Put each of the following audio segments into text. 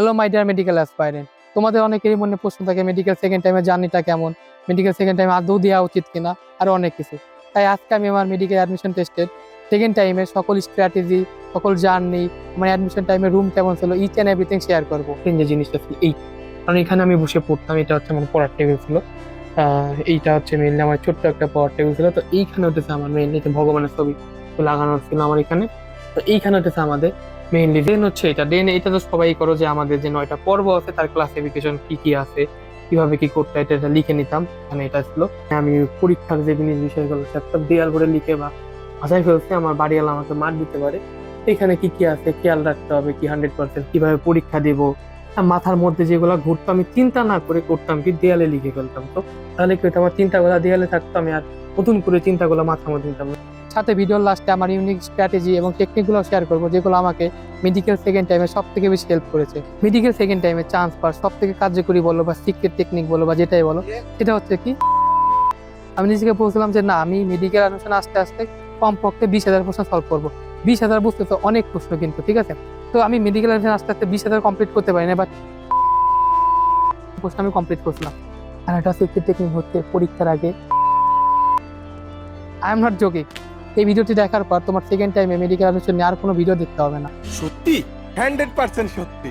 Hello my dear medical aspirant তোমাদের অনেকেরই মনে প্রশ্ন থাকে মেডিকেল সেকেন্ড টাইমের জার্নিটা কেমন? মেডিকেল সেকেন্ড টাইম আদৌ দেওয়া উচিত কিনা? আর অনেক কিছু। তাই আজকে আমি আমার মেডিকেল অ্যাডমিশন টেস্টের সেকেন্ড টাইমে সকল স্ট্র্যাটেজি সকল জার্নি আমার অ্যাডমিশন টাইমে রুম কেমন ছিল ইচ অ্যান্ড এভরিথিং শেয়ার করব। যে জিনিসটা ছিল এই। কারণ এখানে আমি বসে পড়তাম, এটা হচ্ছে আমার পড়ার টেবিল ছিল। এইটা হচ্ছে মেনলি আমার ছোট্ট একটা পড়ার টেবিল ছিল। তো এইখানে হতেছে আমার মেনলি ভগবানের ছবি লাগানো ছিল আমার এখানে। তো এইখানে হতেছে আমাদের মেইনলি দেন হচ্ছে এটা। দেন এটা তো সবাই করো যে আমাদের যে নয়টা পর্ব আছে, তার ক্লাসিফিকেশন কি কি আছে, কীভাবে কি করতে এটা এটা লিখে নিতাম। মানে এটা ছিল। আমি পরীক্ষার যে জিনিস বিষয়গুলো একটা দেয়াল করে লিখে বা ভাষায় ফেলছে, আমার বাড়িওয়ালা আমাকে মার দিতে পারে। এখানে কি কি আছে, খেয়াল রাখতে হবে কি হান্ড্রেড পার্সেন্ট কীভাবে পরীক্ষা দেবো। মাথার মধ্যে যেগুলো ঘুরতো, আমি চিন্তা না করে করতাম কি, দেয়ালে লিখে ফেলতাম তো। তাহলে কি আমার চিন্তাগুলো দেয়ালে থাকতো, আমি আর নতুন করে চিন্তাগুলো মাথার মধ্যে নিতাম। সাথে ভিডিওর লাস্টে আমার ইউনিক স্ট্র্যাটেজি এবং টেকনিকগুলো শেয়ার করব, যেগুলো আমাকে মেডিকেল সেকেন্ড টাইমে সব থেকে বেশি হেল্প করেছে। মেডিকেল সেকেন্ড টাইমে চান্স পাওয়ার সব থেকে কার্যকরী বলো বা সিক্রেট টেকনিক বলো বা যেটাই বলো, সেটা হচ্ছে কি, আমি নিজেকে বলছিলাম যে না, আমি মেডিকেল অ্যাডমিশন আস্তে আস্তে কমপক্ষে বিশ হাজার প্রশ্ন সলভ করব। বিশ হাজার বুঝতে তো অনেক প্রশ্ন কিন্তু, ঠিক আছে? তো আমি মেডিকেল অ্যাডমিশন আস্তে আস্তে বিশ হাজার কমপ্লিট করতে পারি না বাট প্রশ্ন আমি কমপ্লিট করছিলাম। আর একটা সিক্রেট টেকনিক হচ্ছে পরীক্ষার আগে। আই এম নট জোকিং এই ভিডিওটি দেখার পর তোমার সেকেন্ড টাইমে মেডিকেল অ্যাডমিশন নিয়ে আর কোনো ভিডিও দেখতে হবে না। সত্যি? হান্ড্রেড পার্সেন্ট সত্যি।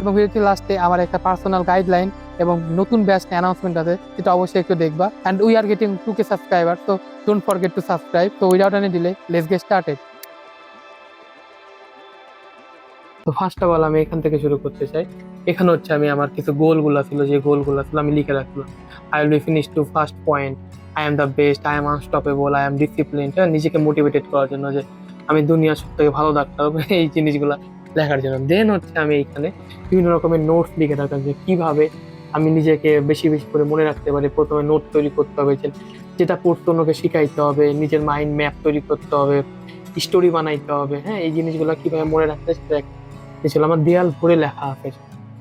এবং ভিডিওটি লাস্টে আমার একটা পার্সোনাল গাইডলাইন এবং নতুন ব্যাচ অ্যানাউন্সমেন্ট আছে সেটা অবশ্যই একটু দেখবা। And we are getting two K subscriber তো ডোন্ট ফরগেট টু সাবস্ক্রাইব তো without any delay let's get started তো ফার্স্ট অফ অল আমি এখান থেকে শুরু করতে চাই। এখানে হচ্ছে আমি আমার কিছু গোলগুলো ছিল যে গোলগুলো ছিল আমি লিখে রাখলাম। I will be finish to first point I am the best I am unstoppable I am discipline হ্যাঁ নিজেকে মোটিভেটেড করার জন্য যে আমি দুনিয়ার সব থেকে ভালো ডাক্তার হবে, এই জিনিসগুলো লেখার জন্য। দেন হচ্ছে আমি এইখানে বিভিন্ন রকমের নোটস লিখে থাকতাম যে কীভাবে আমি নিজেকে বেশি বেশি করে মনে রাখতে পারি। প্রথমে নোট তৈরি করতে হবে যেটা পড়তে অন্যকে শিখাইতে হবে, নিজের মাইন্ড ম্যাপ তৈরি করতে হবে স্টোরি বানাইতে হবে হ্যাঁ এই জিনিসগুলো কীভাবে মনে রাখতে সেটা ছিল আমার দেয়াল ভরে লেখা আছে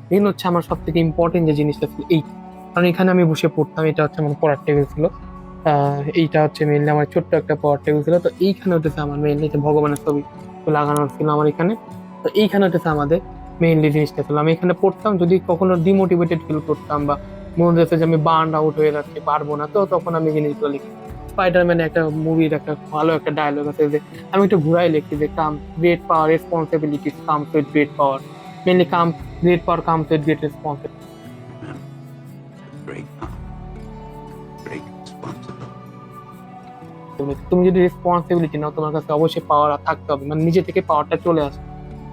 দেন হচ্ছে আমার সব থেকে ইম্পর্টেন্ট যে জিনিসটা ছিল এই কারণ এখানে আমি বসে পড়তাম, এটা হচ্ছে আমার পড়ার টেবিল ছিল। এইটা হচ্ছে মেনলি আমার ছোট্ট একটা পাওয়ার টেবিল ছিল। তো এইখানে হতেছে আমার মেনলি যে ভগবানের ছবি লাগানো ছিল আমার এখানে। তো এইখানে হতেছে আমাদের মেইনলি জিনিসটা ছিল। আমি এখানে পড়তাম, যদি কখনো ডিমোটিভেটেড ফিল করতাম বা মনে হচ্ছে যে আমি বার্ন আউট হয়ে যাচ্ছি, পারব না, তো তখন আমি জিনিসগুলো লিখি। স্পাইডারম্যান একটা মুভির একটা ভালো একটা ডায়লগ আছে যে, আমি একটু ঘুরাই লিখি যে come great power responsibilities comes with great power mainly come great power comes with great responsibility তুমি যদি রেসপন্সিবিলিটি নাও, তোমার কাছে অবশ্যই পাওয়ার থাকতে হবে। মানে নিজে থেকে পাওয়ারটা চলে আসে।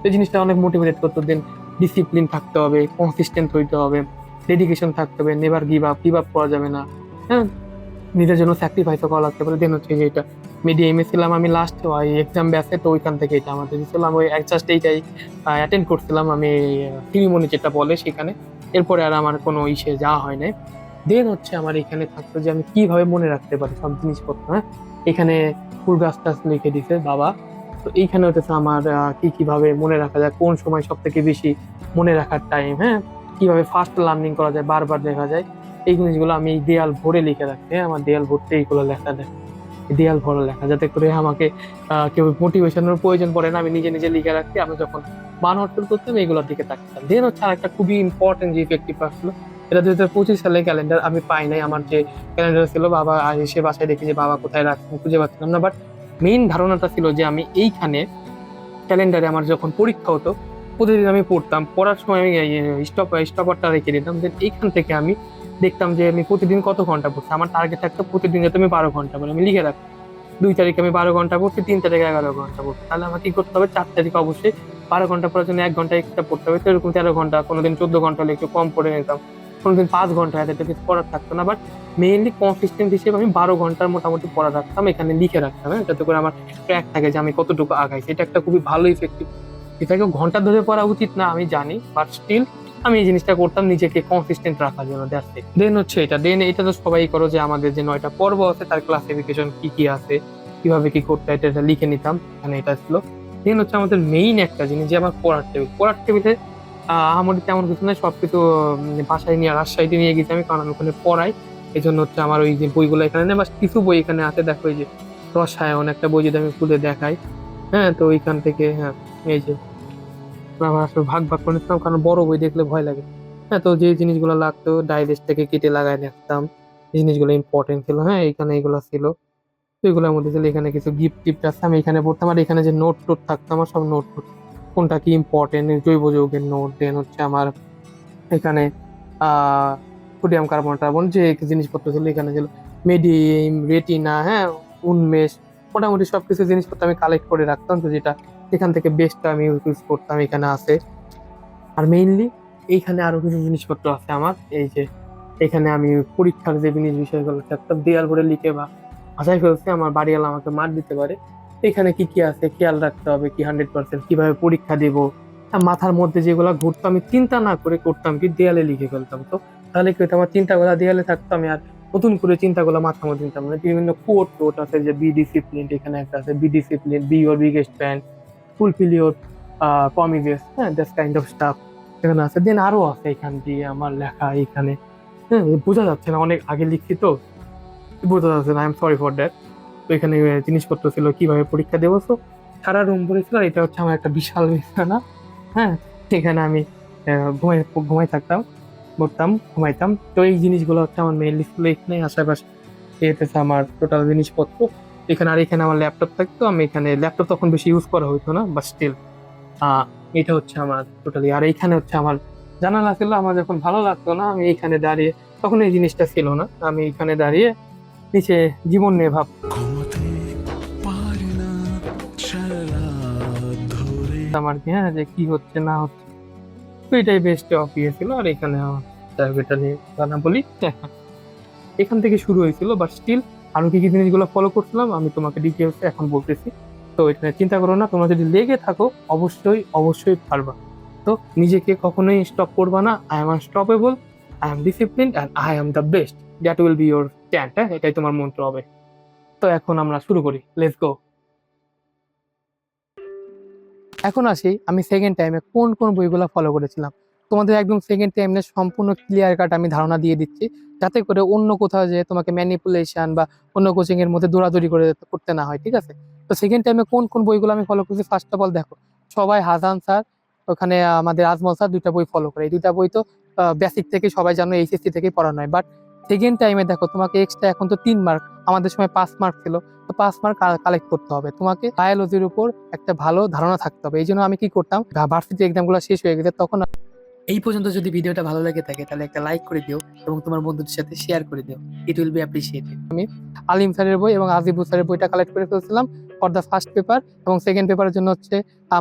এই জিনিসটা অনেক মোটিভেটেড করতো। দেন ডিসিপ্লিন থাকতে হবে কনসিস্টেন্ট হইতে হবে ডেডিকেশন থাকতে হবে never give up give up করা যাবে না। হ্যাঁ? নিজের জন্য স্যাক্রিফাইসও করা লাগতে পারে। দেন হচ্ছে যে এটা মিডিয়া এম ছিলাম আমি লাস্ট ওই এক্সাম ব্যাসে তো ওইখান থেকে এটা আমাদের ছিলাম ওই জাস্ট এইটাই অ্যাটেন্ড করছিলাম আমি সিরিমনি যেটা বলে সেখানে। এরপরে আর আমার কোনো ইসে যাওয়া হয় নাই। দেন হচ্ছে আমার এখানে থাকতো যে আমি কীভাবে মনে রাখতে পারি সব জিনিসপত্র হ্যাঁ? এখানে ফুল গাছ টাছ লিখে দিছে, বাবা। তো এইখানে হচ্ছে আমার কি কীভাবে মনে রাখা যায়, কোন সময় সব থেকে বেশি মনে রাখার টাইম হ্যাঁ? কীভাবে ফার্স্ট লার্নিং করা যায়, বারবার দেখা যায়। এই জিনিসগুলো আমি দেয়াল ভরে লিখে রাখছি হ্যাঁ? আমার দেয়াল ভরতে এইগুলো লেখা এই দেয়াল ভরা লেখা, যাতে করে আমাকে কেউ মোটিভেশনের প্রয়োজন পড়ে না, আমি নিজে নিজে লিখে রাখছি। আমি যখন মান অর্জন করতাম এইগুলোর দিকে তাকতাম। দেন হচ্ছে আর একটা খুবই ইম্পর্টেন্ট যে ইফেক্টিভ আসলো এটা দুই হাজার পঁচিশ সালের ক্যালেন্ডার আমি পাই নাই। আমার যে ক্যালেন্ডার ছিল, বাবা এসে বাসায় দেখি যে বাবা কোথায় রাখছেন খুঁজে পাচ্ছিলাম না। বাট মেইন ধারণাটা ছিল যে আমি এইখানে ক্যালেন্ডারে আমার যখন পরীক্ষা হতো, প্রতিদিন আমি পড়তাম। পড়ার সময় আমি স্টপ স্টপারটা রেখে দিতাম। দেন এইখান থেকে আমি দেখতাম যে আমি প্রতিদিন কত ঘণ্টা পড়ছি। আমার টার্গেট থাকতো প্রতিদিন যাতে আমি বারো ঘণ্টা পড়ি। আমি লিখে রাখতাম দুই তারিখে আমি বারো ঘণ্টা পড়ছি, তিন তারিখে এগারো ঘণ্টা পড়ছি। তাহলে আমাকে কি করতে হবে? চার তারিখে অবশ্যই বারো ঘণ্টা পড়ার জন্য এক ঘণ্টা এক্সট্রা পড়তে হবে। তো এরকম তেরো ঘণ্টা, কোনোদিন চোদ্দ ঘণ্টা হলে একটু কম পড়ে নিতাম। কোনোদিন পাঁচ ঘণ্টা এত কিছু পড়ার থাকতো না বাট মেইনলি কনসিস্টেন্ট হিসেবে আমি বারো ঘণ্টার মোটামুটি পড়া রাখতাম, এখানে লিখে রাখতাম হ্যাঁ? যাতে করে আমার ট্র্যাক থাকে যে আমি কতটুকু আগাইছি এটা একটা খুবই ভালো ইফেক্টিভ এটাকে ঘণ্টা ধরে পড়া উচিত না, আমি জানি বাট স্টিল আমি এই জিনিসটা করতাম নিজেকে কনসিস্টেন্ট রাখার জন্য ইট দেন হচ্ছে এটা দেন এটা তো সবাই করো যে আমাদের যে নয়টা পর্ব আছে, তার ক্লাসিফিকেশন কি কি আছে, কীভাবে কি করতে এটা এটা লিখে নিতাম, এখানে এটা ছিল। দেন হচ্ছে আমাদের মেইন একটা জিনিস যে আমার পড়ার টেবিল পড়ার টেবিলে আমার তেমন কিছু না সবকিছু উম, বাসায় নিয়ে রাজশাহীতে নিয়ে গেছি আমি কারণ আমি ওখানে পড়াই। এই জন্য হচ্ছে আমার ওই যে বইগুলো এখানে নেই বা কিছু বই এখানে আছে দেখো এই যে রসায়ন একটা বই যদি আমি খুলে দেখাই। হ্যাঁ তো ওইখান থেকে হ্যাঁ এই যে আমরা আসলে ভাগ ভাগ করে নিতাম কারণ বড় বই দেখলে ভয় লাগে। হ্যাঁ তো যে জিনিসগুলো লাগতো ডাইজেস্ট থেকে কেটে লাগাই রাখতাম এই জিনিসগুলো ইম্পর্টেন্ট ছিল হ্যাঁ এখানে এগুলো ছিল। তো এগুলোর মধ্যে ছিল এখানে কিছু গিফট টিফট আছে আমি এখানে পড়তাম আর এখানে যে নোট টোট থাকতো আমার সব নোট টোট কোনটা কি ইম্পর্টেন্ট জৈব যৌগের নোট দেন হচ্ছে আমার এখানে সোডিয়াম কার্বন টার্বন যে জিনিসপত্র ছিল, এখানে ছিল মেডিয়াম রেটিনা হ্যাঁ উন্মেষ, মোটামুটি সব কিছু জিনিসপত্র আমি কালেক্ট করে রাখতাম, তো যেটা এখান থেকে বেস্টটা আমি ইউজ করতাম এখানে আছে। আর মেইনলি এইখানে আরও কিছু জিনিসপত্র আছে আমার, এই যে এখানে আমি পরীক্ষার যে জিনিস বিষয়গুলো থাকতাম দেয়াল করে লিখে বা আশাই ফেলছে, আমার বাড়িওয়ালা আমাকে মার দিতে পারে। এখানে কি কি আছে? খেয়াল রাখতে হবে কি হান্ড্রেড পার্সেন্ট কীভাবে পরীক্ষা দেব? মাথার মধ্যে যেগুলো ঘুরতো, আমি চিন্তা না করে করতাম কি দেয়ালে লিখে ফেলতাম তো। তাহলে কি হতো আমার চিন্তাগুলো দেয়ালে থাকতো, আমি আর নতুন করে চিন্তাগুলো মাথার মধ্যে নিতাম না। বিভিন্ন কোড টোট আছে যে বি ডিসিপ্লিন এখানে একটা আছে be discipline be your biggest fan fulfil your promises হ্যাঁ দ্যাট কাইন্ড অফ স্টাফ এখানে আছে। দেন আরও আছে এখান দিয়ে আমার লেখা এখানে। হ্যাঁ বোঝা যাচ্ছে না, অনেক আগে লিখছি তো। বোঝা যাচ্ছে না I am sorry for that তো এখানে জিনিসপত্র ছিল, কীভাবে পরীক্ষা দেবো তো সারা রুম পড়েছিল, আর এটা হচ্ছে আমার একটা বিশাল বিছানা। হ্যাঁ সেখানে আমি ঘুমাই ঘুমাই থাকতাম, পড়তাম, ঘুমাইতাম। তো এই জিনিসগুলো হচ্ছে আমার মেইনলি ছিল এখানে, আশেপাশে এতে আমার টোটাল জিনিসপত্র। এখানে, আর এখানে আমার ল্যাপটপ থাকতো, আমি এখানে ল্যাপটপ তখন বেশি ইউজ করা হতো না বা স্টিল এটা হচ্ছে আমার টোটালি আর এইখানে হচ্ছে আমার জানালা ছিল, আমার যখন ভালো লাগতো না, আমি এইখানে দাঁড়িয়ে, তখন এই জিনিসটা ছিল না। আমি এখানে দাঁড়িয়ে, নিচে জীবন নিয়ে ভাব ধরে আমার কি হ্যাঁ যে কি হচ্ছে, না হচ্ছে। তো এটাই বেস্ট অফ ইয়ে ছিল, আর এখানে এটা নিয়ে জানা বলি। এখান থেকে শুরু হয়েছিল বাট স্টিল আরও কি কি জিনিসগুলো ফলো করছিলাম, আমি তোমাকে ডিটেলস এখন বলতেছি। তো এটা চিন্তা করো না, তোমরা যদি লেগে থাকো, অবশ্যই অবশ্যই পারবা তো নিজেকে কখনোই স্টপ করবা না I am unstoppable I am discipline and I am the best that will be your stand হ্যাঁ এটাই তোমার মন্ত্র হবে। তো এখন আমরা শুরু করি লেটস গো এখন আসি আমি সেকেন্ড টাইমে কোন কোন বইগুলো ফলো করেছিলাম। তোমাদের একদম সেকেন্ড টাইমে সম্পূর্ণ ক্লিয়ার কাট আমি ধারণা দিয়ে দিচ্ছি, যাতে করে অন্য কোথাও যে তোমাকে ম্যানিপুলেশন বা অন্য কোচিং এর মধ্যে দৌড়াদৌড়ি করে করতে না হয়, ঠিক আছে? তো সেকেন্ড টাইমে কোন কোন বইগুলো আমি ফলো করেছি? ফার্স্ট অফ অল দেখো, সবাই হাসান স্যার ওখানে আমাদের আজমল স্যার দুইটা বই ফলো করে। এই দুইটা বই তো বেসিক থেকে সবাই জানো, এইচএসসি থেকে পড়ানো হয় বাট সেকেন্ড টাইমে দেখো, তোমাকে এক্সট্রা এখন তো তিন মার্ক আমাদের সময় পাঁচ মার্ক ছিল। তো পাঁচ মার্ক কালেক্ট করতে হবে। তোমাকে বায়োলজির উপর একটা ভালো ধারণা থাকতে হবে। এই জন্য আমি কি করতাম ভার্সিটি এক্সামগুলো শেষ হয়ে গেছে, তখন এই পর্যন্ত যদি ভিডিওটা ভালো লেগে থাকে, তাহলে একটা লাইক করে দিও এবং তোমার বন্ধুদের সাথে শেয়ার করে দিও। ইট উইল বি অ্যাপ্রিসিয়েটেড আমি আলিম স্যারের বই এবং আজিবুল স্যারের বইটা কালেক্ট করে ফেলছিলাম ফর দ্য ফার্স্ট পেপার এবং সেকেন্ড পেপারের জন্য হচ্ছে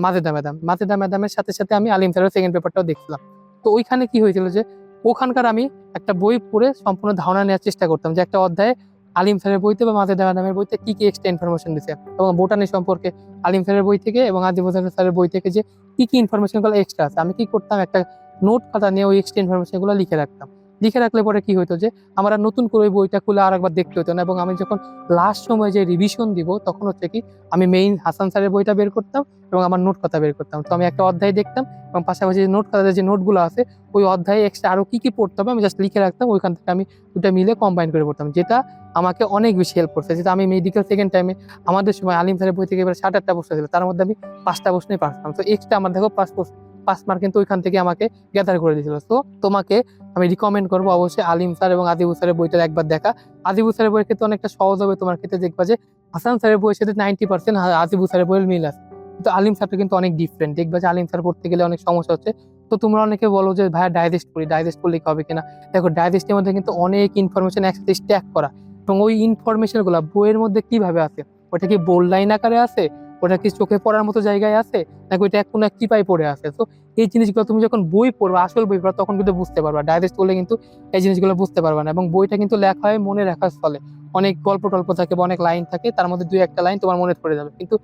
মাজেদা ম্যাডাম মাজেদা ম্যাডামের সাথে সাথে আমি আলিম স্যারের সেকেন্ড পেপারটাও দেখছিলাম। তো ওইখানে কি হয়েছিল যে ওখানকার আমি একটা বই পড়ে সম্পূর্ণ ধারণা নেওয়ার চেষ্টা করতাম যে একটা অধ্যায়ে আলিম স্যারের বইতে বা মাঝে দেওয়া নামের বইতে কী কী এক্সট্রা ইনফরমেশন দিচ্ছে এবং বোটানি সম্পর্কে আলিম স্যারের বই থেকে এবং আজিবুল স্যারের বই থেকে যে কী কী ইনফরমেশনগুলো এক্সট্রা আছে। আমি কী করতাম? একটা নোট খাতা নিয়ে ওই এক্সট্রা ইনফরমেশনগুলো লিখে রাখতাম। লিখে রাখলে পরে কি হতো যে, আমার নতুন করে বইটা খুলে আর একবার দেখতে হতো না এবং আমি যখন লাস্ট সময় যে রিভিশন দিব, তখন হচ্ছে কি আমি মেইন হাসান স্যারের বইটা বের করতাম এবং আমার নোট কথা বের করতাম। তো আমি একটা অধ্যায় দেখতাম এবং পাশাপাশি যে নোট খাতাতে যে নোটগুলো আছে, ওই অধ্যায়ে এক্সট্রা আরও কি কি পড়তে হবে আমি জাস্ট লিখে রাখতাম, ওইখান থেকে আমি দুটা মিলে কম্বাইন করে পড়তাম, যেটা আমাকে অনেক বেশি হেল্প করছে। যেটা আমি মেডিকেল সেকেন্ড টাইমে আমাদের সময় আলিম স্যারের বই থেকে এবার ষাট আটটা প্রশ্ন ছিল, তার মধ্যে আমি পাঁচটা প্রশ্নই পারতাম। তো এক্সট্রা আমার দেখো পাঁচ প্রশ্ন পাঁচ মার্ক কিন্তু ওইখান থেকে আমাকে গ্যাদার করে দিয়েছিল। তো তোমাকে আমি রিকমেন্ড করব অবশ্যই আলিম স্যার এবং আদিবু স্যারের বইটা একবার দেখা। আদিবু স্যারের বইয়ের ক্ষেত্রে অনেকটা সহজ হবে তোমার ক্ষেত্রে দেখবা যে, হাসান স্যারের বইয়ের সাথে নাইনটি পার্সেন্ট আদিবু স্যারের বইয়ের মিল আছে। কিন্তু আলিম স্যারটা কিন্তু অনেক ডিফারেন্ট দেখবা যে আলিম স্যার পড়তে গেলে অনেক সমস্যা হচ্ছে। তো তোমরা অনেকে বলো যে, ভাইয়া ডাইজেস্ট করি ডাইজেস্ট করলে কি হবে কিনা? দেখো ডাইজেস্টের মধ্যে কিন্তু অনেক ইনফরমেশন একসাথে স্ট্যাক করা। এবং ওই ইনফরমেশনগুলা বইয়ের মধ্যে কীভাবে আছে? ওটা কি বোল্ড লাইন আকারে আছে? ওটা কি চোখে পড়ার মতো জায়গায় আছে? নাকি ওইটা কোনো এক টিপাই পড়ে আছে? তো এই জিনিসগুলো তুমি যখন বই পড়বে, আসল বই পড়া তখন কিন্তু বুঝতে পারবা। ডাইজেস্ট করলে কিন্তু এই জিনিসগুলো বুঝতে পারবা না এবং বইটা কিন্তু লেখা হয় মনে রাখার ফলে। অনেক গল্প টল্প থাকে বা অনেক লাইন থাকে, তার মধ্যে দুই একটা লাইন তোমার মনে পড়ে যাবে। কিন্তু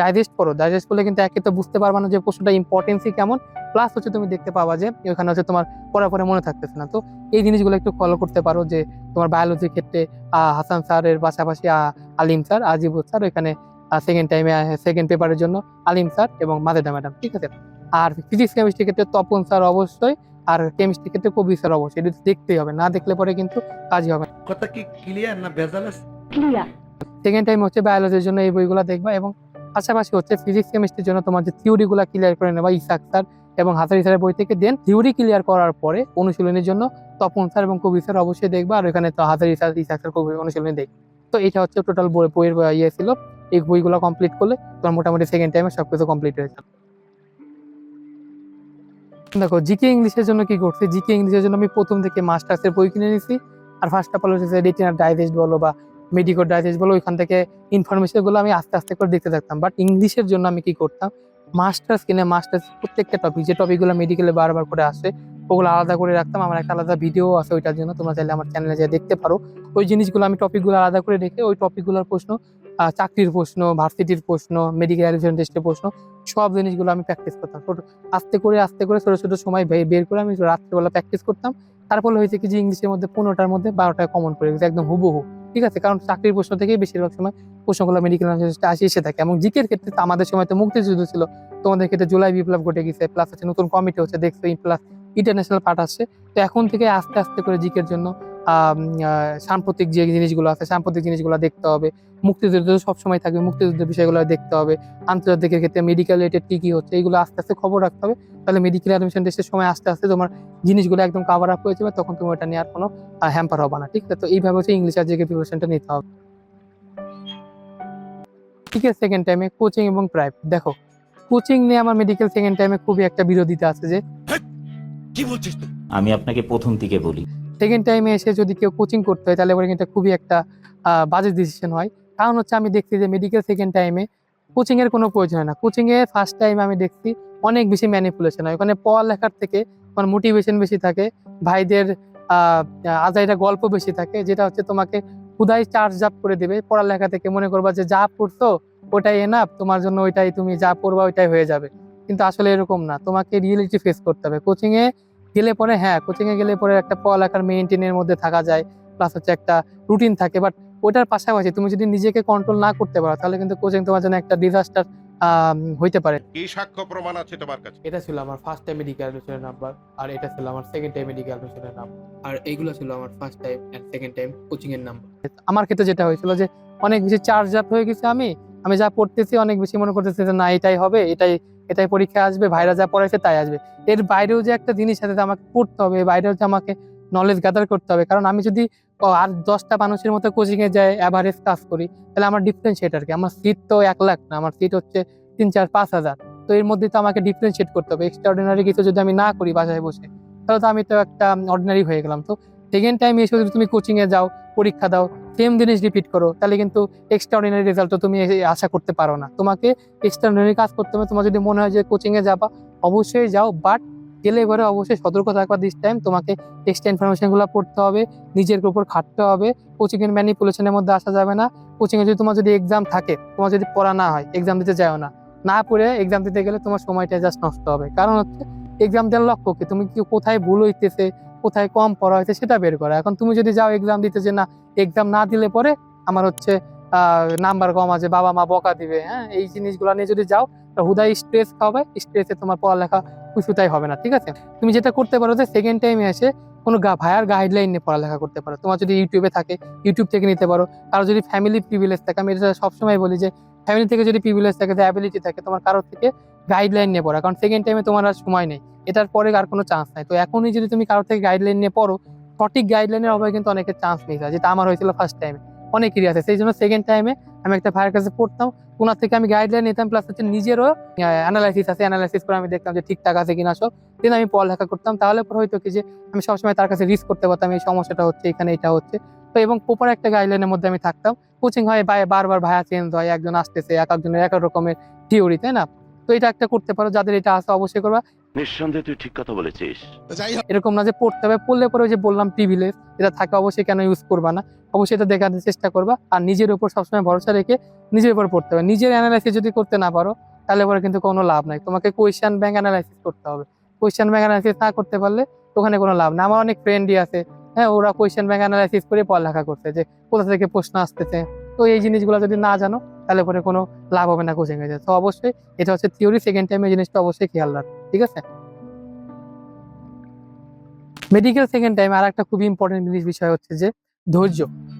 ডাইজেস্ট করো ডাইজেস্ট করলে কিন্তু একে তো বুঝতে পারবা না যে প্রশ্নটা ইম্পর্টেন্সই কেমন। প্লাস হচ্ছে তুমি দেখতে পাবা যে ওখানে হচ্ছে তোমার পড়া পরে মনে থাকতেছে না। তো এই জিনিসগুলো একটু ফলো করতে পারো যে তোমার বায়োলজির ক্ষেত্রে হাসান স্যারের পাশাপাশি আলিম স্যার আজিবুল স্যার ওইখানে সেকেন্ড টাইমে সেকেন্ড পেপারের জন্য আলিম স্যার এবং মাজেদা ম্যাডাম ঠিক আছে? আর ফিজিক্স কেমিস্ট্রির ক্ষেত্রে তপন স্যার অবশ্যই আর কেমিস্ট্রির ক্ষেত্রে কবি স্যার অবশ্যই এটা দেখতেই হবে না দেখলে পরে কিন্তু কাজই হবে কথা কি ক্লিয়ার না ভেজাল আছে? সেকেন্ড টাইম হচ্ছে বায়োলজির জন্য এই বইগুলো দেখবা এবং পাশাপাশি হচ্ছে ফিজিক্স কেমিস্ট্রির জন্য তোমার যে থিওরিগুলো ক্লিয়ার করে নেবা ইসাক স্যার এবং হাজারি স্যারের বই থেকে দেন থিওরি ক্লিয়ার করার পরে অনুশীলনের জন্য তপন স্যার এবং কবি স্যার অবশ্যই দেখবা আর এখানে তো হাজারি স্যার ইসাক স্যার কবি অনুশীলনী দেখবে। তো এটা হচ্ছে টোটাল বইয়ের ইয়ে ছিল। এই বইগুলো কমপ্লিট করলে তোমার মোটামুটি সেকেন্ড টাইমে সবকিছু কমপ্লিট হয়ে যাবে। দেখো জিকে ইংলিশের জন্য কি করছি? জিকে ইংলিশের জন্য আমি প্রথম থেকে মাস্টার্সের বই কিনে নিয়েছি আর ফার্স্ট অফ অল হচ্ছে রিটিনার ডাইজেস্ট বলো বা মেডিকোর ডাইজেস্ট বলো, ওইখান থেকে ইনফরমেশনগুলো আমি আস্তে আস্তে করে দেখতে থাকতাম। বাট ইংলিশের জন্য আমি কি করতাম? মাস্টার্স কিনে মাস্টার্স প্রত্যেকটা টপিক যে টপিকগুলো মেডিকেলে বারবার করে আসে, ওগুলো আলাদা করে রাখতাম। আমার একটা আলাদা ভিডিও আছে ওইটার জন্য, তোমরা চাইলে আমার চ্যানেলে যেয়ে দেখতে পারো। ওই জিনিসগুলো আমি টপিকগুলো আলাদা করে রেখে, ওই টপিকগুলোর প্রশ্ন চাকরির প্রশ্ন, ভার্সিটির প্রশ্ন মেডিকেল অ্যাডমিশন টেস্টের প্রশ্ন, সব জিনিসগুলো আমি প্র্যাকটিস করতাম। ছোট আস্তে করে আস্তে করে, ছোটো ছোটো সময় বের করে আমি রাত্রেবেলা প্র্যাকটিস করতাম। তারপরে হয়েছে কি যে ইংলিশের মধ্যে পনেরোটার মধ্যে বারোটা কমন করে গেছে একদম হুবহু। ঠিক আছে? কারণ চাকরির প্রশ্ন থেকেই বেশিরভাগ সময় প্রশ্নগুলো মেডিকেল আসে, এসে থাকে। এবং জিকের ক্ষেত্রে আমাদের সময় তো মুক্তিযুদ্ধ ছিল। তোমাদের ক্ষেত্রে জুলাই বিপ্লব ঘটে গেছে প্লাস হচ্ছে নতুন কমিটি হচ্ছে, দেখছ প্লাস ইন্টারন্যাশনাল পার্ট আসছে। তো এখন থেকে আস্তে আস্তে করে জিকের জন্য সাম্প্রতিক যে জিনিসগুলো আছে সাম্প্রতিক জিনিসগুলো দেখতে হবে। মুক্তিযুদ্ধ সবসময় থাকবে মুক্তিযুদ্ধের বিষয়গুলো দেখতে হবে। আন্তর্জাতিকের ক্ষেত্রে মেডিকেল রিলেটেড কি কি হচ্ছে এগুলো আস্তে আস্তে খবর রাখতে হবে। তাহলে মেডিকেল অ্যাডমিশন টেস্টের সময় আস্তে আস্তে তোমার জিনিসগুলো একদম কাভার আপ হয়ে যাবে তখন তুমি ওটা নেওয়ার কোনো হ্যাম্পার হবে না ঠিক আছে? তো এইভাবে হচ্ছে ইংলিশ আর জিকে প্রিপারেশনটা নিতে হবে। ঠিক আছে সেকেন্ড টাইমে কোচিং এবং প্রাইভেট দেখো কোচিং নিয়ে আমার মেডিকেল সেকেন্ড টাইমে খুবই একটা বিরোধিতা আছে যে কি বলছিস আমি আপনাকে প্রথম থেকে বলি সেকেন্ড টাইমে এসে যদি কেউ কোচিং করতে হয়, তাহলে কিন্তু খুবই একটা বাজে ডিসিশন হয়। কারণ হচ্ছে আমি দেখছি যে মেডিকেল সেকেন্ড টাইমে কোচিংয়ের কোনো প্রয়োজন হয় না। কোচিংয়ে ফার্স্ট টাইম আমি দেখছি অনেক বেশি ম্যানিপুলেশন হয়। ওখানে পড়ালেখার থেকে আমার মোটিভেশন বেশি থাকে, ভাইদের, আহ, আজাইরা গল্প বেশি থাকে, যেটা হচ্ছে তোমাকে খুদাই চার্জ আপ করে দেবে। পড়ালেখা থেকে মনে করবা যে যা পড়তো ওটাই এনাফ তোমার জন্য ওইটাই তুমি যা পড়বা ওইটাই হয়ে যাবে। কিন্তু আসলে এরকম না। তোমাকে রিয়েলিটি ফেস করতে হবে। কোচিং এ গেলে পরে হ্যাঁ কোচিং এ গেলে পরে একটা পড়ালেখার মেইনটেনের মধ্যে থাকা যায় প্লাস হচ্ছে একটা রুটিন থাকে বাট ওটার পাশাপাশি তুমি যদি নিজেকে কন্ট্রোল না করতে পারো তাহলে কিন্তু কোচিং তোমার জন্য একটা ডিজাস্টার হইতে পারে। কি সাক্ষ্য প্রমাণ আছে তোমার কাছে? এটা ছিল আমার ফার্স্ট টাইম মেডিকেল অ্যাডমিশনের নাম্বার আর এটা ছিল আমার সেকেন্ড টাইম মেডিকেল অ্যাডমিশনের নাম্বার আর এইগুলো ছিল আমার first time and second time coaching এর নাম্বার আমার ক্ষেত্রে যেটা হয়েছিল যে অনেক বেশি চার্জ আপ হয়ে গেছে আমি আমি যা পড়তেছি অনেক বেশি মনে করতেছি যে না এটাই হবে এটাই এটাই পরীক্ষা আসবে ভাইরা যা পড়াইছে তাই আসবে। এর বাইরেও যে একটা জিনিস আছে আমাকে পড়তে হবে বাইরেও যে আমাকে নলেজ গ্যাদার করতে হবে। কারণ আমি যদি আর দশটা মানুষের মতো কোচিংয়ে যাই অ্যাভারেজ কাজ করি, তাহলে আমার ডিফারেন্সিয়েট আর কি। আমার সিট তো এক লাখ না, আমার সিট হচ্ছে তিন, চার, পাঁচ হাজার। তো এর মধ্যে তো আমাকে ডিফারেন্সিয়েট করতে হবে। এক্সট্রাঅর্ডিনারি কিছু যদি আমি না করি বাসায় বসে, তাহলে তো আমি তো একটা অর্ডিনারি হয়ে গেলাম। তো সেকেন্ড টাইম এসে যদি তুমি কোচিংয়ে যাও পরীক্ষা দাও সেম জিনিস রিপিট করো, তাহলে কিন্তু এক্সট্রাঅর্ডিনারি তো তুমি আশা করতে পারো না। তোমাকে এক্সট্রাঅর্ডিনারি কাজ করতে হবে, তোমার যদি মনে হয় যে কোচিংয়ে যাবা, অবশ্যই যাও বাট গেলে এবারে অবশ্যই সতর্ক থাকবা দিস টাইম তোমাকে এক্সট্রা ইনফরমেশনগুলো পড়তে হবে, নিজের উপর খাটতে হবে কোচিংয়ের ম্যানিপুলেশনের মধ্যে আসা যাবে না। কোচিংয়ে যদি তোমার যদি এক্সাম থাকে, তোমার যদি পড়া না হয় এক্সাম দিতে যাও না না পড়ে এক্সাম দিতে গেলে তোমার সময়টা জাস্ট নষ্ট হবে। কারণ হচ্ছে এক্সাম দেওয়ার লক্ষ্য কি? তুমি কি কোথায় ভুল হইতেছে? কোথায় কম পড়া হয়েছে সেটা বের করা। এখন তুমি যদি যাও এক্সাম দিতে যে না এক্সাম না দিলে পরে আমার হচ্ছে নাম্বার কম আছে, বাবা মা বকা দিবে হ্যাঁ? এই জিনিসগুলো নিয়ে যদি যাও হুদাই স্ট্রেস খাবে স্ট্রেসে তোমার পড়ালেখা কিছুটাই হবে না, ঠিক আছে? তুমি যেটা করতে পারো যে সেকেন্ড টাইমে এসে কোনো ভায়ার গাইডলাইন নিয়ে পড়ালেখা করতে পারো। তোমার যদি ইউটিউবে থাকে ইউটিউব থেকে নিতে পারো। কারও যদি ফ্যামিলি প্রিভিলেজ থাকে, আমি এটা সবসময় বলি যে ফ্যামিলি থেকে যদি প্রিভিলেজ থাকে, যে অ্যাবিলিটি থাকে, তোমার কারোর থেকে গাইডলাইন নিয়ে পড়া। কারণ সেকেন্ড টাইমে তোমার আর সময় নেই। এটার পরে আর কোনো চান্স নাই। তো এখনই যদি তুমি কারোর থেকে গাইডলাইন নিয়ে পড়ো, সঠিক গাইডলাইনের অভাবে কিন্তু অনেকের চান্স নেই। যেটা আমার হয়েছিল ফার্স্ট টাইমে অনেকেরই আছে। সেই জন্য সেকেন্ড টাইমে আমি একটা ভাইয়ের কাছে পড়তাম। ওনার থেকে আমি গাইডলাইন নিতাম প্লাস হচ্ছে নিজেরও অ্যানালাইসিস আছে। অ্যানালাইসিস করে আমি দেখতাম যে ঠিকঠাক আছে কিনা সব। দেন আমি পড়ালেখা করতাম। তাহলে পরে হয়তো কি যে, আমি সবসময় তার কাছে রিস্ক করতে পারতাম। এই সমস্যাটা হচ্ছে, এখানে এটা হচ্ছে। তো এবং প্রপার একটা গাইডলাইনের মধ্যে আমি থাকতাম। কোচিং হয় বারবার ভাইয়া চেঞ্জ হয়। একজন আসতেছে, এক একজনের এক এক রকমের থিওরি তাই না? তো এটা একটা করতে পারো যাদের এটা আছে অবশ্যই করবা। নিঃসন্দেহে তুই ঠিক কথা বলেছিস। এরকম না যে পড়তে হবে পড়লে পরে ওই যে বললাম প্রিভিলেজ এটা থাকে অবশ্যই কেন ইউজ করবা না। অবশ্যই এটা দেখার চেষ্টা করবা আর নিজের উপর সবসময় ভরসা রেখে নিজের উপর পড়তে হবে। নিজের অ্যানালাইসিস যদি করতে না পারো তাহলে পরে কিন্তু কোনো লাভ নাই। তোমাকে কোয়েশ্চেন ব্যাংক অ্যানালাইসিস করতে হবে। কোয়েশ্চেন ব্যাংক অ্যানালাইসিস না করতে পারলে ওখানে কোনো লাভ না আমার অনেক ফ্রেন্ডই আছে হ্যাঁ ওরা কোয়েশ্চেন ব্যাংক অ্যানালাইসিস করে পড়ালেখা করছে যে কোথা থেকে প্রশ্ন আসতেছে। তো এই জিনিসগুলো যদি না জানো, তাহলে পরে কোনো লাভ হবে না কোচিং এ তো অবশ্যই এটা হচ্ছে থিওরি সেকেন্ড টাইমে জিনিসটা অবশ্যই খেয়াল রাখ, ঠিক আছে? মেডিকেল সেকেন্ড টাইম আর একটা খুবই ইম্পর্টেন্ট জিনিস, বিষয় হচ্ছে যে ধৈর্য।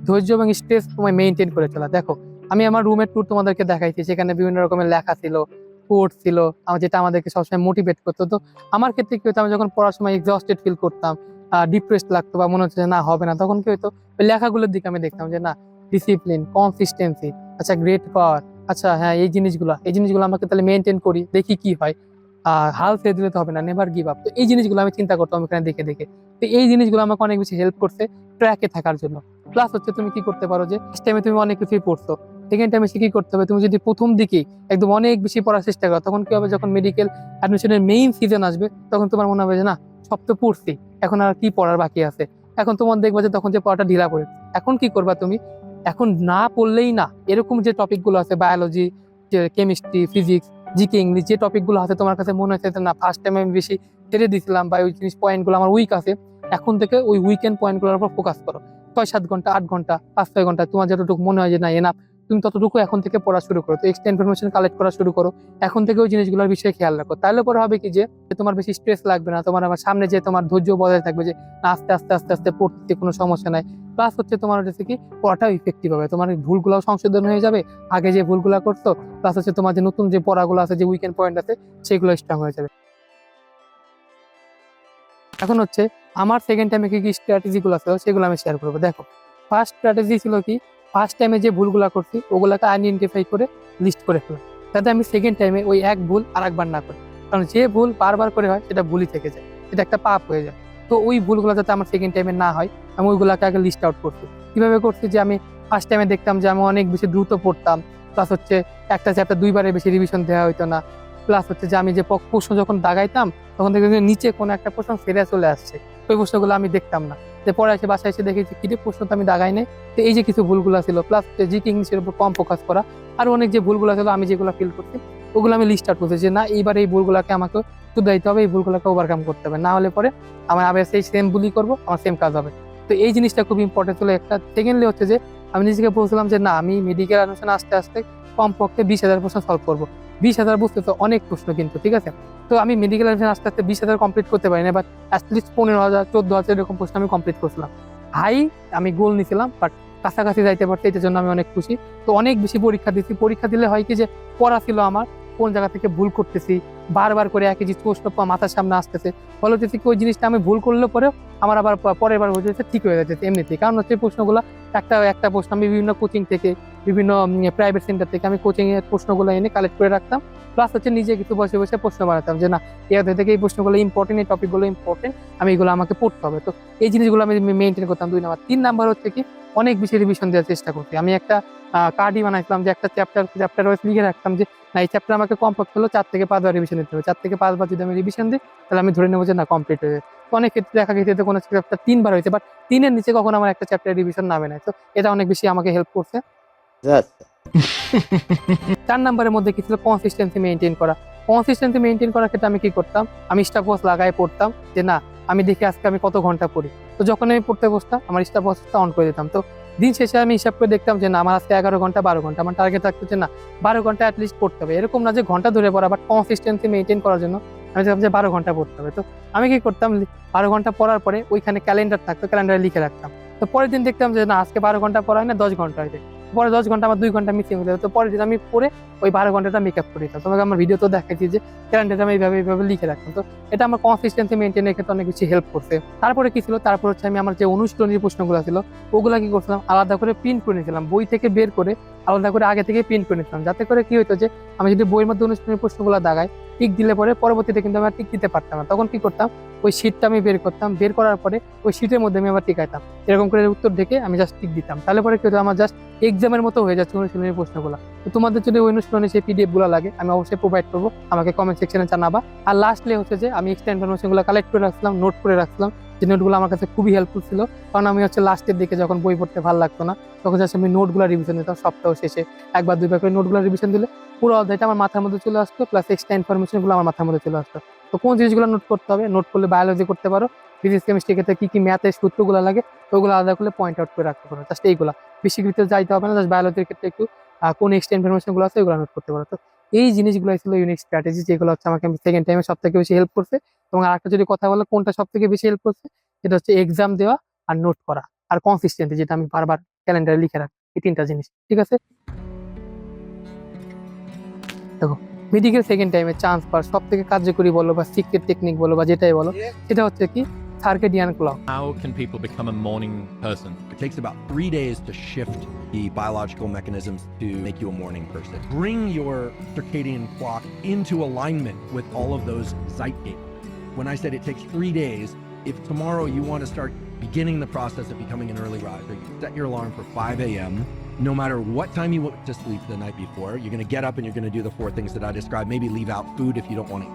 ধৈর্য এবং স্ট্রেস তোমায় মেনটেন করে চলা। দেখো, আমি আমার রুমের ট্যুর তোমাদেরকে দেখাইছি সেখানে বিভিন্ন রকমের লেখা ছিল কোর্স ছিল, আমার যেটা আমাদেরকে সবসময় মোটিভেট করতো। তো আমার ক্ষেত্রে কি হতো, আমি যখন পড়ার সময় এক্সস্টেড ফিল করতাম ডিপ্রেসড লাগতো বা মনে হচ্ছে না, হবে না, তখন কি হতো, ওই লেখাগুলোর দিকে আমি দেখতাম যে না ডিসিপ্লিন কনসিস্টেন্সি আচ্ছা গ্রেট পাওয়ার আচ্ছা হ্যাঁ এই জিনিসগুলো এই জিনিসগুলো আমাকে তাহলে মেনটেন করি, দেখি কি হয়। হাল ছেড়ে দিলে তো হবে না নেভার গিভ আপ তো এই জিনিসগুলো আমি চিন্তা করতাম এখানে দেখে দেখে। তো এই জিনিসগুলো আমাকে অনেক বেশি হেল্প করছে ট্র্যাকে থাকার জন্য। প্লাস হচ্ছে তুমি কি করতে পারো যে টাইমে তুমি অনেক কিছুই পড়ছো। সেকেন্ড টাইমে সে কি করতে হবে? তুমি যদি প্রথম দিকেই একদম অনেক বেশি পড়ার চেষ্টা করো, তখন কি হবে? যখন মেডিকেল অ্যাডমিশনের মেইন সিজন আসবে, তখন তোমার মনে হবে যে, না, সব তো পড়ছি, এখন আর কি পড়ার বাকি আছে? এখন তোমার দেখবে যে, তখন যে পড়াটা ঢিলা পড়ে। এখন কি করবা তুমি? এখন না পড়লেই না, এরকম যে টপিকগুলো আছে biology chemistry physics GK English যে টপিকগুলো আছে তোমার কাছে মনে হচ্ছে না ফার্স্ট টাইম আমি বেশি ছেড়ে দিয়েছিলাম বা ওই জিনিস পয়েন্টগুলো আমার উইক আছে, এখন থেকে ওই উইকেন্ড পয়েন্টগুলোর উপর ফোকাস করো। ছয়, সাত ঘণ্টা, আট ঘণ্টা, পাঁচ, ছয় ঘণ্টা, তোমার যতটুকু মনে হয় যে না এনাফ তুমি ততটুকু এখন থেকে পড়া শুরু করো। তো এক্সট্রা ইনফরমেশন কালেক্ট করা শুরু করো। এখন থেকে ওই জিনিসগুলোর বিষয়ে খেয়াল রাখো। তাহলে পরে হবে কি যে তোমার বেশি স্ট্রেস লাগবে না, তোমার আবার সামনে যে তোমার ধৈর্য বজায় থাকবে যে আস্তে আস্তে আস্তে আস্তে পড়তে কোনো সমস্যা নাই। প্লাস হচ্ছে তোমার হচ্ছে কি, পড়াটাও ইফেক্টিভ হবে। তোমার এই ভুলগুলোও সংশোধন হয়ে যাবে। আগে যে ভুলগুলো করতো প্লাস হচ্ছে তোমার যে নতুন যে পড়াগুলো আছে, যে উইকেন্ড পয়েন্ট আছে, সেগুলো স্ট্রং হয়ে যাবে। এখন হচ্ছে, আমার সেকেন্ড টাইমে কি কি স্ট্র্যাটেজিগুলো ছিল সেগুলো আমি শেয়ার করব। দেখো ফার্স্ট স্ট্র্যাটেজি ছিল কি ফার্স্ট টাইমে যে ভুলগুলো করছি, ওগুলোকে আইডেন্টিফাই করে লিস্ট করে ফেলা। যাতে আমি সেকেন্ড টাইমে ওই এক ভুল আর একবার না করি। কারণ যে ভুল বারবার করে হয়, সেটা ভুলই থেকে যায়। সেটা একটা পাপ হয়ে যায়। তো ওই ভুলগুলো যাতে আমার সেকেন্ড টাইমে না হয়, আমি ওইগুলোকে আগে লিস্ট আউট করছি। কীভাবে করছি যে আমি ফার্স্ট টাইমে দেখতাম যে আমি অনেক বেশি দ্রুত পড়তাম প্লাস হচ্ছে একটা চ্যাপ্টার দুইবারের বেশি রিভিশন দেওয়া হতো না। প্লাস হচ্ছে যে আমি যে প্রশ্ন যখন দাগাইতাম, তখন দেখি নিচে কোনো একটা প্রশ্ন ফেরে চলে আসছে। ওই প্রশ্নগুলো আমি দেখতাম না। যে পরে এসে বাসায় এসে দেখি যে কিরে প্রশ্ন তো আমি দাগাই নাই। তো এই যে কিছু ভুলগুলো ছিল প্লাস জিকে ইংলিশের উপর কম ফোকাস করা। আর অনেক যে ভুলগুলো ছিল, আমি যেগুলো ফিল করছি, ওগুলো আমি লিস্ট আউট করছি যে, না, এইবার এই ভুলগুলোকে আমাকে শুধরাইতে হবে, এই ভুলগুলোকে ওভারকাম করতে হবে। না হলে পরে আমার আবার সেই সেম ভুলই করব, আমার সেম কাজ হবে। তো এই জিনিসটা খুব ইম্পর্টেন্ট ছিল একটা। সেকেন্ডলি হচ্ছে যে, আমি নিজেকে বলছিলাম যে, না, আমি মেডিকেল অ্যাডমিশন আস্তে আস্তে কমপক্ষে বিশ হাজার প্রশ্ন সলভ করব। বিশ হাজার বুঝতে তো অনেক প্রশ্ন কিন্তু, ঠিক আছে? তো আমি মেডিকেল অ্যাডমিশন আস্তে আস্তে বিশ হাজার কমপ্লিট করতে পারি না বাট অ্যাটলিস্ট পনেরো হাজার, চোদ্দ হাজার এরকম প্রশ্ন আমি কমপ্লিট করছিলাম। হাই আমি গোল নিছিলাম বাট কাছাকাছি যাইতে পারতে এটার জন্য আমি অনেক খুশি। তো অনেক বেশি পরীক্ষা দিচ্ছি পরীক্ষা দিলে হয় কি যে, পড়া ছিল আমার, কোন জায়গা থেকে ভুল করতেছি, বারবার করে একই জিনিস প্রশ্ন মাথার সামনে আসতেছে, ফলে হচ্ছে কি ওই জিনিসটা আমি ভুল করলে পরেও আমার আবার পরের বার হয়ে যাচ্ছে ঠিক হয়ে যাচ্ছে এমনিতেই। কারণ হচ্ছে প্রশ্নগুলো একটা একটা প্রশ্ন আমি বিভিন্ন কোচিং থেকে বিভিন্ন প্রাইভেট সেন্টার থেকে আমি কোচিং এর প্রশ্নগুলো এনে কালেক্ট করে রাখতাম। প্লাস হচ্ছে নিজে কিছু বসে বসে প্রশ্ন বানাতাম যে, না এদের থেকে এই প্রশ্নগুলো ইম্পর্টেন্ট এই টপিকগুলো ইম্পর্টেন্ট আমি এগুলো আমাকে পড়তে হবে। তো এই জিনিসগুলো আমি মেনটেন করতাম দুই নাম্বার। তিন নাম্বার হচ্ছে কি, অনেক বেশি রিভিশন দেওয়ার চেষ্টা করছি। আমি একটা কার্ডই বানাইছিলাম যে একটা চ্যাপ্টার চ্যাপ্টার ওয়াইজ লিখে রাখতাম যে, না, এই চ্যাপ্টার আমাকে কমপক্ষে হলো, চার থেকে পাঁচবার রিভিশন দিতে হবে। চার থেকে পাঁচবার যদি আমি রিভিশন দিই, তাহলে আমি ধরে নেব যে, না কমপ্লিট হয়ে তো অনেক ক্ষেত্রে দেখা গেছে কোনো চ্যাপ্টার তিনবার হয়েছে বাট তিনের নিচে কখনো আমার একটা চ্যাপ্টার রিভিশন নামে নাই। তো এটা অনেক বেশি আমাকে হেল্প করছে। চার নাম্বারের মধ্যে কি ছিল? কনসিস্টেন্সি মেনটেন করা। কনসিস্টেন্সি মেনটেন করার ক্ষেত্রে আমি কি করতাম? আমি স্টাফ ওয়াচ লাগাই পড়তাম যে, না, আমি দেখি আজকে আমি কত ঘণ্টা পড়ি। তো যখন আমি পড়তে বসতাম, আমার স্টাফ ওয়াচটা অন করে দিতাম। তো দিন শেষে আমি হিসাব করে দেখতাম যে, না, আমার আজকে এগারো ঘণ্টা, বারো ঘণ্টা। আমার টার্গেট থাকতো যে, না, বারো ঘণ্টা অ্যাটলিস্ট পড়তে হবে। এরকম না যে, ঘণ্টা ধরে পড়া বাট কনসিস্টেন্সি মেনটেন করার জন্য আমি চাইতাম যে, বারো ঘণ্টা পড়তে হবে। তো আমি কি করতাম? বারো ঘণ্টা পড়ার পরে ওইখানে ক্যালেন্ডার থাকতো ক্যালেন্ডারে লিখে রাখতাম। তো পরের দিন দেখতাম যে, না, আজকে বারো ঘণ্টা পড়া হয় না, দশ ঘণ্টা হয়েছে পরে দশ ঘণ্টা আমার দুই ঘণ্টা মিসিং হয়ে তো পরের দিন আমি পরে ওই বারো ঘন্টাটা মেকআপ করে দিতাম। তোমাকে আমার ভিডিও তো দেখাচ্ছি যে ক্যালেন্ডারটা আমি এইভাবে এইভাবে লিখে রাখতাম। তো এটা আমার কনসিস্টেন্সি মেনটেনের ক্ষেত্রে অনেক বেশি হেল্প করছে। তারপরে কি ছিল? তারপর হচ্ছে আমি আমার যে অনুশীলনীর প্রশ্নগুলো ছিল, ওগুলো কি করছিলাম? আলাদা করে প্রিন্ট করে নিয়েছিলাম। বই থেকে বের করে আলাদা করে আগে থেকে প্রিন্ট করে নিয়েছিলাম। যাতে করে কি হতো যে আমি যদি বইয়ের মধ্যে অনুষ্ঠানের প্রশ্নগুলো দাগাই টিক দিলে পরে পরবর্তীতে কিন্তু আমি টিক দিতে পারতাম না। তখন কি করতাম? ওই শিটটা আমি বের করতাম। বের করার পরে ওই শিটের মধ্যে আমি আবার টিকাইতাম। এরকম করে উত্তর দেখে আমি জাস্ট টিক দিতাম। তাহলে পরে কি হতো? আমার জাস্ট এক্সামের মতো হয়ে যাচ্ছে অনুশীলনের প্রশ্নগুলো। তো তোমাদের যদি ওই অনুশীলনে সেই পিডিএফগুলো লাগে, আমি অবশ্যই প্রোভাইড করব। আমাকে কমেন্ট সেকশনে জানাবা। আর লাস্টলি হচ্ছে যে, আমি এক্সট্রা ইনফরমেশনগুলো কালেক্ট করে রাখছিলাম নোট করে রাখছিলাম। যে নোটগুলো আমার কাছে খুবই হেল্পফুল ছিল। কারণ আমি হচ্ছে লাস্টের দিকে যখন বই পড়তে ভালো লাগতো না, তখন জাস্ট আমি নোটগুলো রিভিশন দিতাম সপ্তাহ শেষে। একবার, দুইবার করে নোটগুলো রিভিশন দিলে পুরো অধ্যায়টা আমার মাথার মধ্যে চলে আসতো প্লাস এক্সট্রা ইনফরমেশনগুলো আমার মাথার মধ্যে চলে আসতো। তো কোন জিনিসগুলো নোট করতে হবে? নোট করলে বায়োলজি করতে পারো। ফিজিক্স কেমিস্ট্রি ক্ষেত্রে কি কি ম্যাথের সূত্রগুলো লাগে ওইগুলো আলাদা করলে পয়েন্ট আউট করে রাখতে পারো। জাস্ট এইগুলা। বেশি ভিতরে যাইতে হবে না জাস্ট বায়োলজির ক্ষেত্রে একটু কোন এক্সট্রা ইনফরমেশনগুলো আছে ওগুলো নোট করতে পারো। তো এই জিনিসগুলো ছিল ইউনিক স্ট্র্যাটেজি যেগুলো হচ্ছে আমাকে সেকেন্ড টাইমে সব থেকে বেশি হেল্প করছে। এবং আরেকটা যদি কথা বলো, কোনটা সব থেকে বেশি হেল্প করছে? সেটা হচ্ছে এক্সাম দেওয়া আর নোট করা আর কনসিস্টেন্সি যেটা আমি বারবার ক্যালেন্ডারে লিখে রাখি। এই তিনটা জিনিস, ঠিক আছে? দেখো মেডিকেল সেকেন্ড টাইমে চান্স পাওয়ার সব থেকে কার্যকরী বলো বা সিক্রেট টেকনিক বলো বা যেটাই বলো সেটা হচ্ছে কি circadian clock How can people become a morning person? It takes about three days to shift the biological mechanisms to make you a morning person. Bring your circadian clock into alignment with all of those zeitgeist. When I said it takes three days, if tomorrow you want to start beginning the process of becoming an early riser, you set your alarm for 5 a.m. No matter what time you went to sleep the night before, you're going to get up and you're going to do the four things that I described. Maybe leave out food if you don't want to.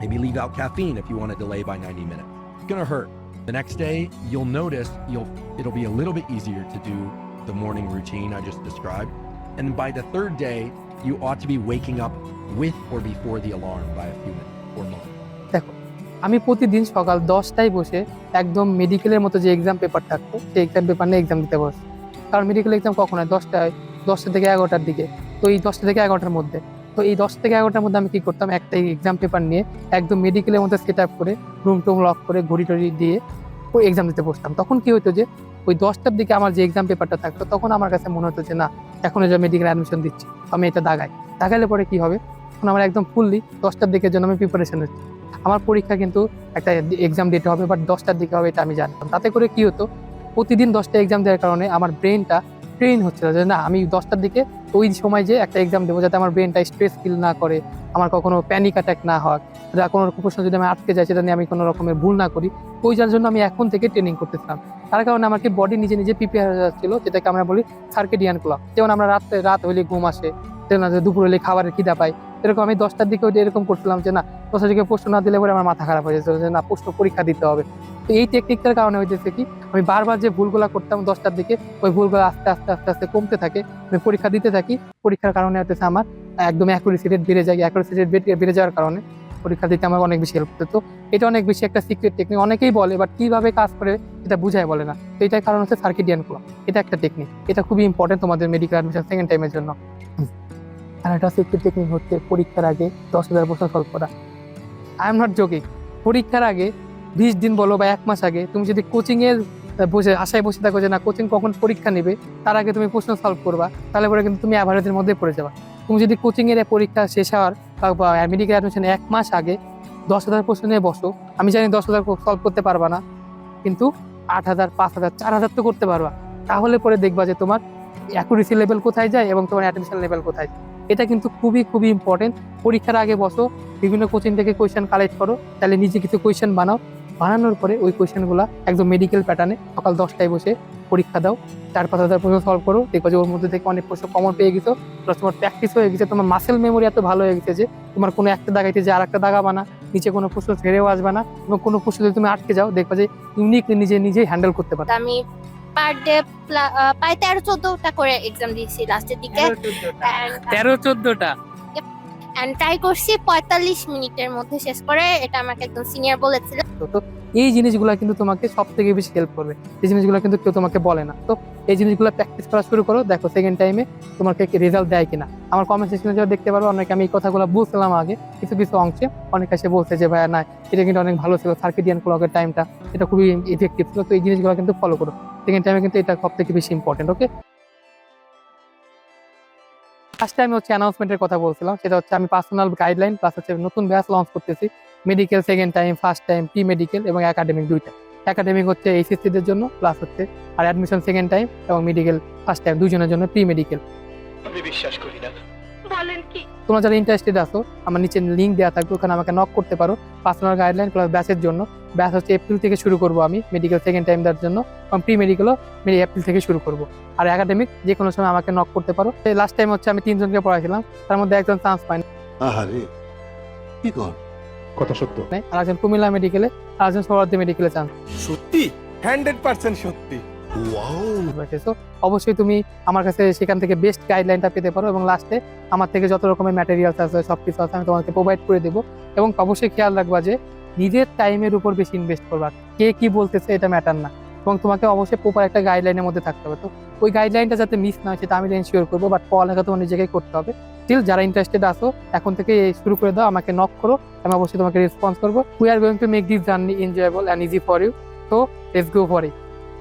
Maybe leave out caffeine if you want to delay by 90 minutes. It's going to hurt. The next day, you'll notice you'll it'll be a little bit easier to do the morning routine I just described. And by the third day, you ought to be waking up with or before the alarm by a few minutes or more. দেখো আমি প্রতিদিন সকাল দশটায় বসে একদম মেডিকেলের মতো যে এক্সাম পেপার থাকতো সেই এক্সাম পেপার নিয়ে এক্সাম দিতে বসে কারণ মেডিকেল এক্সাম কখন হয়? দশটায় দশটা থেকে এগারোটার দিকে। তো এই দশটা থেকে এগারোটার মধ্যে। তো এই দশ থেকে এগারোটার মধ্যে আমি কি করতাম? একটা এক্সাম পেপার নিয়ে একদম মেডিকেলের মধ্যে সেট আপ করে রুম টুম লক করে, ঘড়ি টড়ি দিয়ে ওই এক্সাম দিতে বসতাম। তখন কি হতো যে, ওই দশটার দিকে আমার যে এক্সাম পেপারটা থাকতো, তখন আমার কাছে মনে হতো যে, না, এখন যে মেডিকেল অ্যাডমিশন দিচ্ছি আমি এটা দাগাই। দাগাইলে পরে কি হবে? তখন আমার একদম ফুললি দশটার দিকের জন্য আমি প্রিপারেশন হচ্ছে আমার পরীক্ষা কিন্তু একটা এক্সাম দিতে হবে বাট দশটার দিকে হবে এটা আমি জানতাম। তাতে করে কি হতো? প্রতিদিন দশটা এক্সাম দেওয়ার কারণে আমার ব্রেনটা ট্রেন হচ্ছে যে না, আমি দশটার দিকে ওই সময় যে একটা এক্সাম দেবো যাতে আমার ব্রেনটা স্ট্রেস ফিল না করে, আমার কখনো প্যানিক অ্যাটাক না হয়, যা কোনো রকম প্রশ্ন যদি আমি আটকে যাই সেটা নিয়ে আমি কোনো রকমের ভুল না করি। ওই যার জন্য আমি এখন থেকে ট্রেনিং করতেছিলাম। তার কারণে আমাকে বডি নিজে নিজে প্রিপেয়ার হয়ে যাচ্ছিল, যেটাকে আমরা বলি সার্কেডিয়ান ক্লক যেমন আমরা রাত্রে রাত হলে ঘুম আসে, যেমন দুপুর হলে খাবারের খিদা পাই এরকম আমি দশটার দিকে ওইটা এরকম করছিলাম যে না দশটার দিকে প্রশ্ন না দিলে পরে আমার মাথা খারাপ হয়ে যেত, যে না, প্রশ্ন পরীক্ষা দিতে হবে। তো এই টেকনিকটার কারণে হইতেছে কি, আমি বারবার যে ভুলগুলো করতাম দশটার দিকে, ওই ভুলগুলো আস্তে আস্তে আস্তে আস্তে কমতে থাকে, আমি পরীক্ষা দিতে থাকি। পরীক্ষার কারণে হতেছে আমার একদম অ্যাকুরেসি রেট বেড়ে যায় অ্যাকুরেসি রেট বেড়ে যাওয়ার কারণে পরীক্ষা দিতে আমার অনেক বেশি হেল্প তো এটা অনেক বেশি একটা সিক্রেট টেকনিক অনেকেই বলে বাট কীভাবে কাজ করে এটা বুঝায় বলে না। তো এটার কারণ হচ্ছে সার্কিডিয়ান ক্লক এটা একটা টেকনিক এটা খুবই ইম্পর্টেন্ট তোমাদের মেডিকেল অ্যাডমিশন সেকেন্ড টাইমের জন্য। আর একটা সিক্রেট টেকনিক হচ্ছে পরীক্ষার আগে দশ হাজার প্রশ্ন সলভ করা। আই এম নট জোকিং পরীক্ষার আগে বিশ দিন বলো বা এক মাস আগে তুমি যদি কোচিং এর বসে, আশায় বসে থাকো যে না কোচিং কখন পরীক্ষা নেবে, তার আগে তুমি প্রশ্ন সলভ করবা, তাহলে পরে কিন্তু তুমি অ্যাভারেজের মধ্যে পড়ে যাবা। তুমি যদি কোচিং এর পরীক্ষা শেষ হওয়ার বা মেডিকেল অ্যাডমিশন এক মাস আগে দশ হাজার প্রশ্ন নিয়ে বসো, আমি জানি দশ হাজার সলভ করতে পারবা না, কিন্তু আট হাজার, পাঁচ হাজার, চার হাজার তো করতে পারবা। তাহলে পরে দেখবা যে তোমার অ্যাকুরেসি লেভেল কোথায় যায় এবং তোমার অ্যাডমিশন লেভেল কোথায় যায়। এটা কিন্তু খুবই খুবই ইম্পর্টেন্ট পরীক্ষার আগে বসো, বিভিন্ন কোচিং থেকে কোয়েশ্চেন কালেক্ট করো, তাহলে নিজে কিছু কোয়েশ্চেন বানাও। বানানোর পরে ওই কোয়েশ্চেনগুলো একদম মেডিকেল প্যাটার্নে সকাল দশটায় বসে পরীক্ষা দাও। চার পাঁচ হাজার প্রশ্ন সলভ করো। দেখো যে ওর মধ্যে থেকে অনেক প্রশ্ন কমন পেয়ে গেছো প্লাস তোমার প্র্যাকটিস হয়ে গেছে, তোমার মাসেল মেমোরি এত ভালো হয়ে গেছে যে তোমার কোনো একটা দাগাইতে যে আর একটা দাগাবা না, নিচে কোনো প্রশ্ন ছেড়েও আসবে না এবং কোনো প্রশ্ন যদি তুমি আটকে যাও, দেখবা যে ইউনিকলি নিজে নিজেই হ্যান্ডেল করতে পারো। আমি পার ডে প্রায় তেরো চোদ্দটা করে এক্সাম দিয়েছি লাস্টের দিকে। তেরো চোদ্দটা। অ্যান্ড ট্রাই করছি পঁয়তাল্লিশ মিনিটের মধ্যে শেষ করে এটা আমাকে একদম সিনিয়র বলেছিল। এই জিনিসগুলো কিন্তু তোমাকে সব থেকে বেশি হেল্প করবে। এই জিনিসগুলো কিন্তু কেউ তোমাকে বলে না। তো এই জিনিসগুলো প্র্যাকটিস করা শুরু করো। দেখো সেকেন্ড টাইমে তোমাকে রেজাল্ট দেয় কিনা। আমার কমেন্ট সেকশনে যারা দেখতে পারো। অনেকে আমি এই কথাগুলো বলছিলাম আগে, কিছু কিছু অংশে। অনেকে এসে বলছে যে, ভাইয়া, না, এটা কিন্তু অনেক ভালো ছিল। সার্কিডিয়ান ক্লকের টাইমটা এটা খুবই ইফেক্টিভ ছিল। তো এই জিনিসগুলো কিন্তু ফলো করো। সেকেন্ড টাইমে কিন্তু এটা সব থেকে বেশি ইম্পর্টেন্ট ওকে ফার্স্ট টাইম হচ্ছে অ্যানাউন্সমেন্টের কথা বলছিলাম। সেটা হচ্ছে আমি পার্সোনাল গাইডলাইন প্লাস হচ্ছে নতুন ব্যাচ লঞ্চ করতেছি। Medical second time first time pre medical এবং একাডেমিক দুইটা। একাডেমিক হচ্ছে এইচএসসিদের জন্য প্লাস হচ্ছে আর অ্যাডমিশন সেকেন্ড টাইম এবং মেডিকেল ফার্স্ট টাইম দুজনের জন্য প্রি মেডিকেল আমি বিশ্বাস করি না। বলেন কি? তোমরা যারা ইন্টারেস্টেড আছো আমার নিচে লিঙ্ক দেওয়া থাকবে ওখানে আমাকে নক করতে পারো। পার্সোনাল গাইডলাইন প্লাস ব্যাচের জন্য। ব্যাচ হচ্ছে এপ্রিল থেকে শুরু করব আমি মেডিকেল সেকেন্ড টাইম দেওয়ার জন্য। এবং প্রি মেডিকেলও এপ্রিল থেকে শুরু করব। আর একাডেমিক যে কোনো সময় আমাকে নক করতে পারো। লাস্ট টাইম হচ্ছে আমি তিনজনকে পড়াইছিলাম তার মধ্যে একজন চান্স পাই আহারে কি কর? কথা সত্য। নাই আর একজন কুমিল্লা মেডিকেলে আর একজন সৌরাদ্দি মেডিকেলে চান্স সত্যি? হান্ড্রেড পার্সেন্ট সত্যি। ওয়াও রয়েছে তো অবশ্যই তুমি আমার কাছে সেখান থেকে বেস্ট গাইডলাইনটা পেতে পারো এবং লাস্টে আমার থেকে যত রকমের ম্যাটেরিয়ালস আছে সব কিছু আছে আমি তোমাকে প্রোভাইড করে দেবো। এবং অবশ্যই খেয়াল রাখবা যে নিজের টাইমের উপর বেশি ইনভেস্ট করবা। কে কি বলতেছে এটা ম্যাটার না। এবং তোমাকে অবশ্যই প্রপার একটা গাইডলাইনের মধ্যে থাকতে হবে। তো ওই গাইডলাইনটা যাতে মিস না হয় সেটা আমি এনশিওর করব বাট পড়ালেখা তোমার নিজেকেই করতে হবে। স্টিল যারা ইন্টারেস্টেড আসো এখন থেকে শুরু করে দাও, আমাকে নক করো, আমি অবশ্যই তোমাকে রেসপন্স করব। We are going to make this journey enjoyable and easy for you তো লেটস গো ফর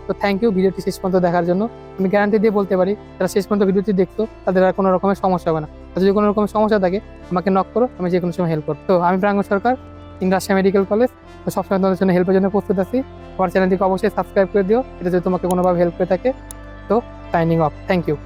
তো থ্যাংক ইউ ভিডিওটি শেষ পর্যন্ত দেখার জন্য। আমি গ্যারান্টি দিয়ে বলতে পারি, যারা শেষ পর্যন্ত ভিডিওটি দেখতো তাদের আর কোনো রকমের সমস্যা হবে না। আর যদি কোনো রকমের সমস্যা থাকে, আমাকে নক করো, আমি যে কোনো সময় হেল্প করব। তো, আমি প্রাঙ্গ সরকার ইন্ডাস্ট্রিয়া মেডিকেল কলেজ তো সবসময় তোমাদের জন্য হেল্পের জন্য প্রস্তুত আছি। আমার চ্যানেলটিকে অবশ্যই সাবস্ক্রাইব করে দিও এটা যদি তোমাকে কোনোভাবে হেল্প করে থাকে, তো সাইনিং অফ থ্যাংক ইউ